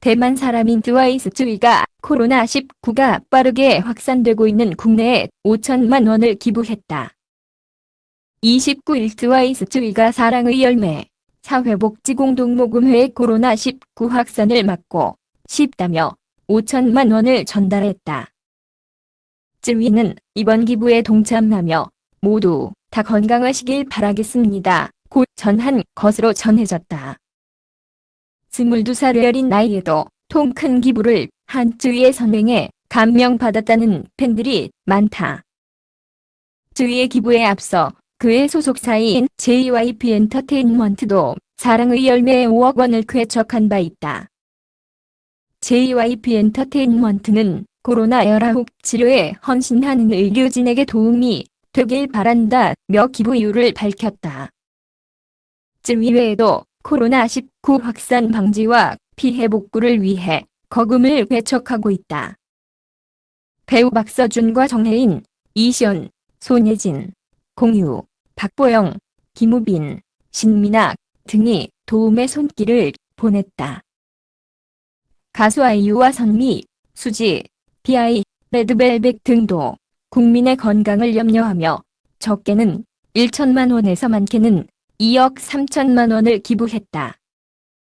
대만 사람인 트와이스 쯔위가 코로나19가 빠르게 확산되고 있는 국내에 5천만 원을 기부했다. 29일 트와이스 쯔위가 사랑의 열매 사회복지공동모금회에 코로나19 확산을 막고 싶다며 5천만 원을 전달했다. 쯔위는 이번 기부에 동참하며 모두 다 건강하시길 바라겠습니다. 곧 전한 것으로 전해졌다. 22살의 어린 나이에도 통 큰 기부를 한 쯔위의 선행에 감명받았다는 팬들이 많다. 쯔위의 기부에 앞서 그의 소속사인 JYP 엔터테인먼트도 사랑의 열매에 5억 원을 쾌척한 바 있다. JYP 엔터테인먼트는 코로나19 치료에 헌신하는 의료진에게 도움이 되길 바란다며 기부 이유를 밝혔다. 쯔위 외에도 코로나19 확산 방지와 피해 복구를 위해 거금을 회척하고 있다. 배우 박서준과 정혜인, 이시연, 손예진, 공유, 박보영, 김우빈, 신민아 등이 도움의 손길을 보냈다. 가수 아이유와 선미, 수지, 비아이, 레드벨벳 등도 국민의 건강을 염려하며 적게는 1천만 원에서 많게는 2억 3천만 원을 기부했다.